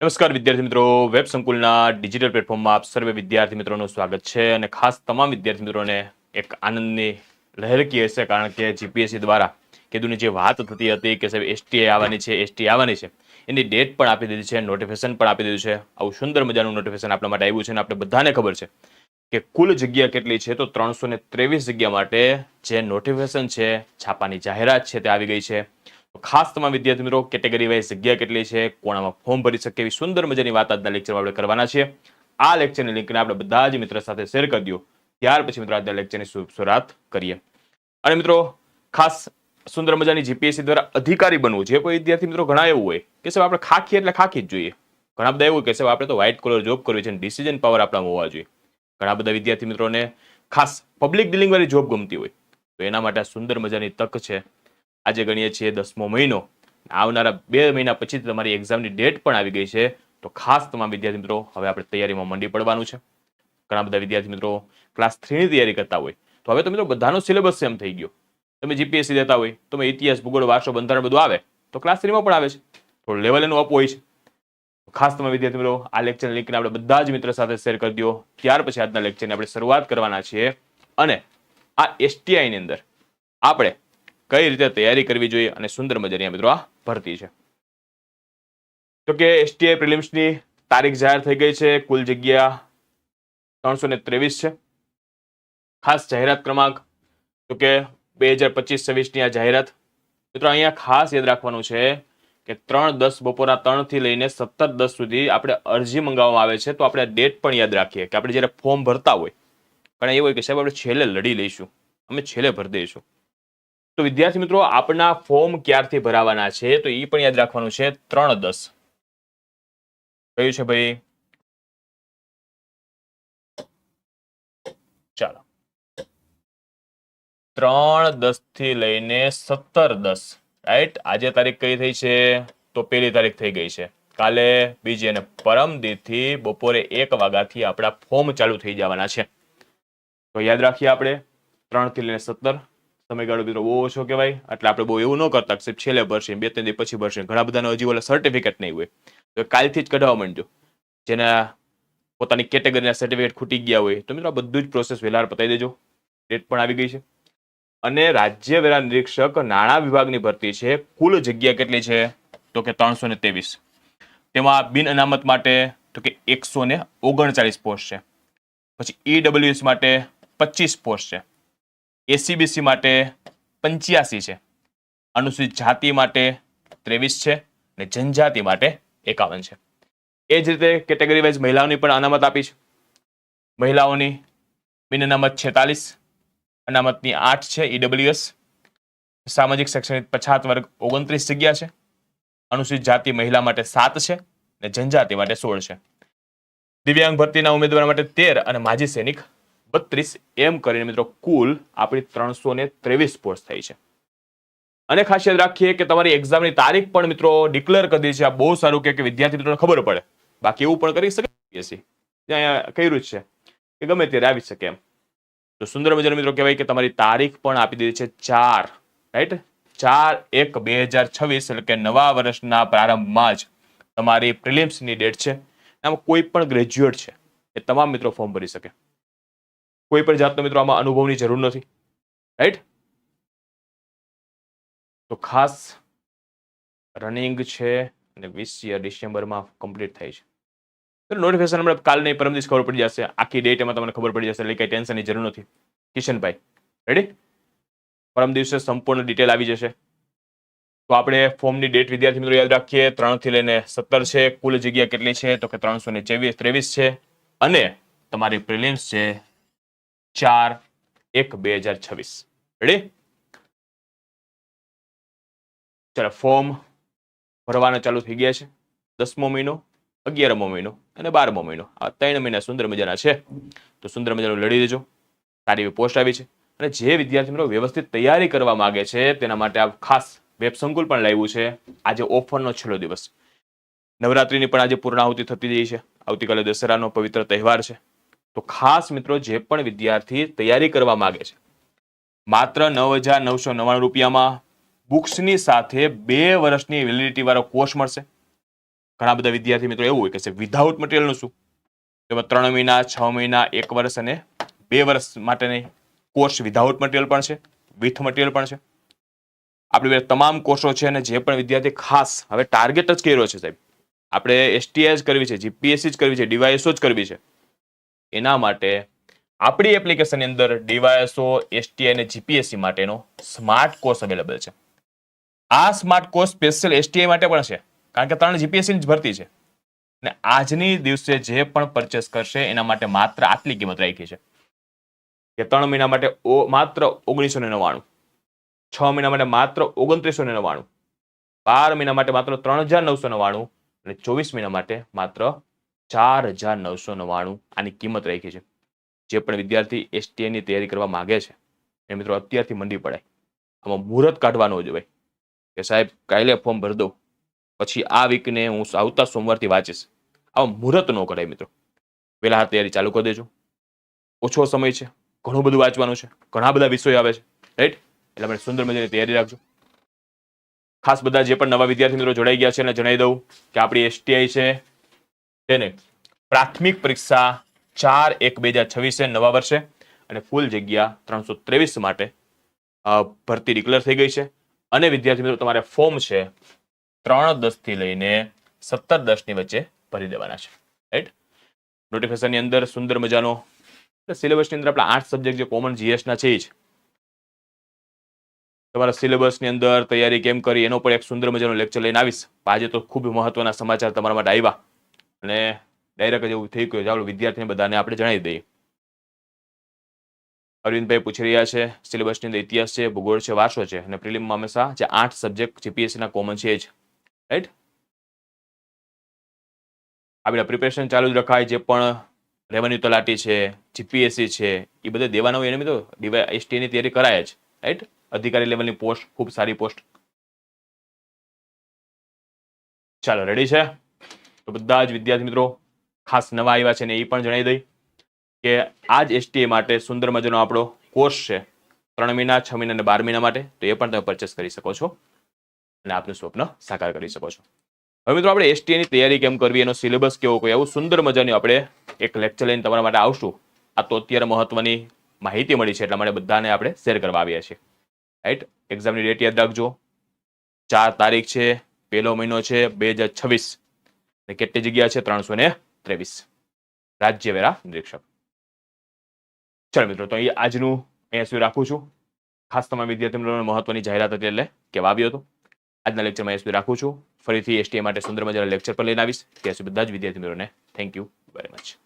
નમસ્કાર વિદ્યાર્થી મિત્રો, વેબ સંકુલના ડિજિટલ પ્લેટફોર્મમાં આપ સર્વે વિદ્યાર્થી મિત્રોનું સ્વાગત છે અને ખાસ તમામ વિદ્યાર્થી મિત્રોને એક આનંદની લહેરકી હશે કારણ કે જીપીએસસી દ્વારા કીધુંની જે વાત થતી હતી કે સાહેબ એસટીએ આવવાની છે એસટી આવવાની છે, એની ડેટ પણ આપી દીધી છે નોટિફિકેશન પણ આપી દીધું છે. આવું સુંદર મજાનું નોટિફિકેશન આપણા માટે આવ્યું છે અને આપણે બધાને ખબર છે કે કુલ જગ્યા કેટલી છે તો ત્રણસો ત્રેવીસ જગ્યા માટે જે નોટિફિકેશન છે, છાપાની જાહેરાત છે તે આવી ગઈ છે. ખાસ તમામ વિદ્યાર્થી મિત્રો, કેટેગરી વાઇઝ જગ્યા કેટલી છે, કોણામાં ફોર્મ ભરી શકે એવી સુંદર મજાની વાત આજના લેક્ચરમાં આપણે કરવાના છે આ લેક્ચરની લિંકને આપણે બધા જ મિત્ર સાથે શેર કરી દો. ત્યાર પછી મિત્રો આજના લેક્ચરની શરૂઆત કરીએ. અને મિત્રો, ખાસ સુંદર મજાની જીપીએસસી દ્વારા અધિકારી બનવું જે કોઈ વિદ્યાર્થી મિત્રો ઘણા એવું હોય કે સાહેબ આપણે ખાખી એટલે ખાખી જ જોઈએ. ઘણા બધા એવું કે સાહેબ આપણે તો વ્હાઇટ કોલર જોબ કરવી છે ડિસિઝન પાવર આપણામાં હોવા જોઈએ. ઘણા બધા વિદ્યાર્થી મિત્રોને ખાસ પબ્લિક ડિલિંગ વાળી જોબ ગમતી હોય. તો એના માટે સુંદર મજાની તક છે. આજે ગણીએ છીએ દસમો મહિનો. આવનારા બે મહિના પછી તમારી એક્ઝામની ડેટ પણ આવી ગઈ છે. તો ખાસ તમામ વિદ્યાર્થી મિત્રો, હવે આપણે તૈયારીમાં મંડી પડવાનું છે. ઘણા બધા વિદ્યાર્થી મિત્રો ક્લાસ થ્રીની તૈયારી કરતા હોય. તો હવે તો મિત્રો બધાનો સિલેબસ સેમ થઈ ગયો. તમે જીપીએસસી દેતા હોય, તમે ઇતિહાસ, ભૂગોળ, વારસો, બંધારણ બધું આવે, તો ક્લાસ થ્રીમાં પણ આવે છે. થોડું લેવલ એનું અપ હોય છે. ખાસ તમે વિદ્યાર્થી મિત્રો, આ લેક્ચર લિંકને આપણે બધા જ મિત્રો સાથે શેર કરી દો. ત્યાર પછી આજના લેક્ચરની આપણે શરૂઆત કરવાના છીએ. અને આ એસટીઆઈની અંદર આપણે કઈ રીતે તૈયારી કરવી જોઈએ અને સુંદર મજાની મિત્રો આ ભરતી છે. તો કે એસટીઆઈ પ્રિલિમ્સની તારીખ જાહેર થઈ ગઈ છે, કુલ જગ્યા ત્રણસો ને ત્રેવીસ છે. ખાસ જાહેરાત ક્રમાંક, તો કે બે હજાર પચીસ છવ્વીસની આ જાહેરાત. મિત્રો અહીંયા ખાસ યાદ રાખવાનું છે કે ત્રણ દસ બપોરના ત્રણથી લઈને સત્તર દસ સુધી આપણે અરજી મંગાવવામાં આવે છે, તો આપણે ડેટ પણ યાદ રાખીએ કે આપણે જ્યારે ફોર્મ ભરતા હોય. પણ એવું હોય કે સાહેબ આપણે છેલ્લે લડી લઈશું. અમે છેલ્લે ભરી દઈશું. તો વિદ્યાર્થી મિત્રો, આપના ફોર્મ ક્યારથી ભરાવાના છે? તો એ પણ યાદ રાખવાનું છે, ત્રણ દસ. કયું છે ભાઈ? ચાલો. ત્રણ દસથી લઈને સત્તર દસ. રાઈટ આજે તારીખ કઈ થઈ છે? તો પેલી તારીખ થઈ ગઈ છે. કાલે બીજી અને પરમથી બપોરે એક વાગ્યાથી આપણા ફોર્મ ચાલુ થઈ જવાના છે. તો યાદ રાખીએ આપણે ત્રણથી લઈને સત્તર. સમયગાળો મિત્રો બહુ ઓછો કહેવાય. એટલે આપણે બહુ એવું ન કરતા સાહેબ છેલ્લે ભરશે, બે ત્રણ દિવસ પછી ભરશે. ઘણા બધાને હજી ઓલા સર્ટિફિકેટ નહીં હોય. તો કાલથી જ કઢાવવા માંડજો. જેના પોતાની કેટેગરીના સર્ટિફિકેટ ખૂટી ગયા હોય. તો મિત્રો બધું જ પ્રોસેસ વહેલા પતાવી દેજો. ડેટ પણ આવી ગઈ છે. અને રાજ્ય વેરા નિરીક્ષક નાણાં વિભાગની ભરતી છે. કુલ જગ્યા કેટલી છે? તો કે ત્રણસો ને ત્રેવીસ. તેમાં બિન અનામત માટે તો કે એકસો ને ઓગણચાલીસ પોસ્ટ છે. પછી ઈડબ્લ્યુએસ માટે પચીસ પોસ્ટ છે. એસીબીસી માટે પંચ્યાસી છે. અનુસૂચિત જાતિ માટે ત્રેવીસ છે અને જનજાતિ માટે એકાવન છે. એ જ રીતે કેટેગરી વાઇઝ મહિલાઓની પણ અનામત આપી છે. મહિલાઓની બિન અનામત છેતાલીસ, અનામતની આઠ છે ઈડબ્લ્યુએસ સામાજિક શૈક્ષણિક પછાત વર્ગ ઓગણત્રીસ જગ્યા છે. અનુસૂચિત જાતિ મહિલા માટે સાત છે અને જનજાતિ માટે સોળ છે. દિવ્યાંગ ભરતીના ઉમેદવાર માટે તેર અને માજી સૈનિક બત્રીસ એમ કરીને મિત્રો કુલ આપણી ત્રણસો ને ત્રેવીસ પોસ્ટ થઈ છે. અને ખાસ યાદ રાખીએ કે તમારી એક્ઝામની તારીખ પણ મિત્રો ડિક્લેર કરી છે. આ બહુ સારું કે વિદ્યાર્થી મિત્રોને ખબર પડે. બાકી એવું પણ કરી શકે છીએ. અહીંયા કર્યું જ છે કે ગમે ત્યારે આવી શકે એમ. તો સુંદર મજાનો મિત્રો કહેવાય કે તમારી તારીખ પણ આપી દીધી છે ચાર રાઈટ ચાર એક બે હજાર છવ્વીસ એટલે કે નવા વર્ષના પ્રારંભમાં જ તમારી પ્રિલિમ્સની ડેટ છે. આમાં કોઈ પણ ગ્રેજ્યુએટ છે એ તમામ મિત્રો ફોર્મ ભરી શકે. કોઈ પણ જાતનો મિત્રો આમાં અનુભવની જરૂર નથી. રાઈટ તો ખાસ રનિંગ છે અને વીસ ડિસેમ્બરમાં કમ્પ્લીટ થાય છે. નોટિફિકેશન હમણાં કાલ નહીં પરમ દિવસ ખબર પડી જશે. આખી ડેટ એમાં તમને ખબર પડી જશે. એટલે કંઈ ટેન્શનની જરૂર નથી. કિશનભાઈ રેડી પરમ દિવસે સંપૂર્ણ ડિટેલ આવી જશે. તો આપણે ફોર્મની ડેટ વિદ્યાર્થી મિત્રો યાદ રાખીએ. ત્રણથી લઈને સત્તર છે. કુલ જગ્યા કેટલી છે? તો કે ત્રણસો ને ચેવીસ, ત્રેવીસ છે. અને તમારી પ્રિલિમ્સ છે ચાર, એક, બે હજાર છવ્વીસ. રેડી ચાલો ફોર્મ ભરવાના ચાલુ થઈ ગયા છે. દસમો મહિનો, અગિયારમો મહિનો અને બારમો મહિનો. આ ત્રણ મહિના સુંદર મજાના છે. તો સુંદર મજાનું લડી દેજો સારી એવી પોસ્ટ આવી છે. અને જે વિદ્યાર્થી મિત્રો વ્યવસ્થિત તૈયારી કરવા માંગે છે, તેના માટે આ ખાસ વેબ સંકુલ પણ લાવ્યું છે. આજે ઓફરનો છેલ્લો દિવસ. નવરાત્રિની પણ આજે પૂર્ણાહુતિ થતી જઈ છે. આવતીકાલે દશેરાનો પવિત્ર તહેવાર છે. તો ખાસ મિત્રો જે પણ વિદ્યાર્થી તૈયારી કરવા માંગે છે. માત્ર નવ હજાર નવસો નવ્વાણું રૂપિયામાં બુક્સની સાથે બે વર્ષની વેલિડિટી વાળો કોર્સ મળશે. ઘણા બધા વિદ્યાર્થી મિત્રો એવું હોય કે છે વિધાઉટ મટીરિયલનું શું? તેમાં ત્રણ મહિના, છ મહિના, એક વર્ષ અને બે વર્ષ માટેની કોર્સ વિધાઉટ મટીરિયલ પણ છે વિથ મટીરિયલ પણ છે. આપણી તમામ કોર્સો છે અને જે પણ વિદ્યાર્થી ખાસ હવે ટાર્ગેટ જ કર્યો છે સાહેબ. આપણે એસટીઆઈ જ કરવી છે જીપીએસસી જ કરવી છે ડીવાયએસઓ જ કરવી છે. એના માટે આપણી એપ્લિકેશનની અંદર ડીવાયએસઓ એસટીઆઈ અને જીપીએસસી માટેનો સ્માર્ટ કોર્સ અવેલેબલ છે. આ સ્માર્ટ કોર્સ સ્પેશિયલ એસટીઆઈ માટે પણ છે, કારણ કે ત્રણ જીપીએસસી જ ભરતી છે. અને આજની દિવસે જે પણ પરચેસ કરશે એના માટે માત્ર આટલી કિંમત રાખી છે. કે ત્રણ મહિના માટે માત્ર ઓગણીસો ને નવ્વાણું, છ મહિના માટે માત્ર ઓગણત્રીસો ને નવ્વાણું, બાર મહિના માટે માત્ર ત્રણ હજાર નવસો નવ્વાણું અને ચોવીસ મહિના માટે માત્ર ચાર હજાર નવસો નવ્વાણું આની કિંમત રાખી છે, જે પણ વિદ્યાર્થી એસટીએની તૈયારી કરવા માગે છે. એ મિત્રો અત્યારથી મંડી પડાય. આમાં મુહૂર્ત કાઢવાનો જ ભાઈ. કે સાહેબ, કાલે ફોર્મ ભરી દઉં. પછી આ વીકને હું આવતા સોમવારથી વાંચીશ. આવા મુહૂર્ત ન કરાય મિત્રો. પહેલા હાથ તૈયારી ચાલુ કરી દેજો. ઓછો સમય છે. ઘણું બધું વાંચવાનું છે. ઘણા બધા વિષયો આવે છે. રાઈટ એટલે આપણે સુંદર મજાની તૈયારી રાખજો. ખાસ બધા જે પણ નવા વિદ્યાર્થી મિત્રો જોડાઈ ગયા છે એને જણાવી દઉં કે આપણી એસટીઆઈ છે તેને પ્રાથમિક પરીક્ષા ચાર એક બે હજાર છવ્વીસે નવા વર્ષે અને ફૂલ જગ્યા ત્રણસો ત્રેવીસ માટે ભરતી ડિક્લેર થઈ ગઈ છે. અને વિદ્યાર્થી મિત્રો, તમારે ફોર્મ છે ત્રણ દસથી લઈને સત્તર દસની વચ્ચે ભરી દેવાના છે. રાઈટ નોટિફિકેશનની અંદર સુંદર મજાનો સિલેબસની અંદર આપણા આઠ સબ્જેક્ટ જે કોમન જીએસના છે જ. તમારા સિલેબસની અંદર તૈયારી કેમ કરી એનો પણ એક સુંદર મજાનો લેક્ચર લઈને આવીશ. આજે તો ખૂબ મહત્વના સમાચાર તમારા માટે આવ્યા. અને ડાયરેક્ટ એવું થઈ ગયું. ચાલો, વિદ્યાર્થીને બધાને આપણે જણાવી દઈએ. અરવિંદભાઈ પૂછી રહ્યા છે સિલેબસની અંદર ઇતિહાસ છે, ભૂગોળ છે, વારસો છે. અને પ્રિલિમમાં હંમેશા જે આઠ સબ્જેક્ટ જીપીએસસીના કોમન છે જ. રાઈટ આપણે પ્રિપેરેશન ચાલુ જ રખાય જે પણ રેવન્યુ તલાટી છે જીપીએસસી છે, એ બધા દેવાના હોય એને મિત્રો. ડીવાય એસટીની તૈયારી કરાય જ. રાઈટ અધિકારી લેવલની પોસ્ટ ખૂબ સારી પોસ્ટ ચાલો રેડી છે? તો બધા જ વિદ્યાર્થી મિત્રો ખાસ નવા આવ્યા છે ને એ પણ જણાવી દઈ કે આ જ એસટીએ માટે સુંદર મજાનો આપણો કોર્સ છે ત્રણ મહિના, છ મહિના અને બાર મહિના માટે. તો એ પણ તમે પરચેસ કરી શકો છો અને આપનું સ્વપ્ન સાકાર કરી શકો છો. હવે મિત્રો આપણે એસટીએની તૈયારી કેમ કરવી? એનો સિલેબસ કેવો કોઈ? એવું સુંદર મજાની આપણે એક લેક્ચર લઈને તમારા માટે આવશું. આ તો અત્યારે મહત્વની માહિતી મળી છે, એટલા માટે બધાને આપણે શેર કરવા આવ્યા છીએ. રાઈટ એક્ઝામની ડેટ યાદ રાખજો. ચાર તારીખ છે, પહેલો મહિનો છે, બે હજાર છવ્વીસ. કેટલી જગ્યા છે? ત્રણસો ને ત્રેવીસ. રાજ્ય વેરા નિરીક્ષક. ચાલો મિત્રો, તો અહીં આજનું અહીંયા સુધી રાખું છું. ખાસ તમારા વિદ્યાર્થી મિત્રોને મહત્વની જાહેરાત હતી એટલે કહેવા આવ્યો હતો. આજના લેક્ચરમાં અહીંયા સુધી રાખું છું. ફરીથી એસટીએ માટે સુંદર મજાના લેક્ચર પર લઈને આવીશ. ત્યાં સુધી બધા જ વિદ્યાર્થી મિત્રોને થેન્ક યુ વેરી મચ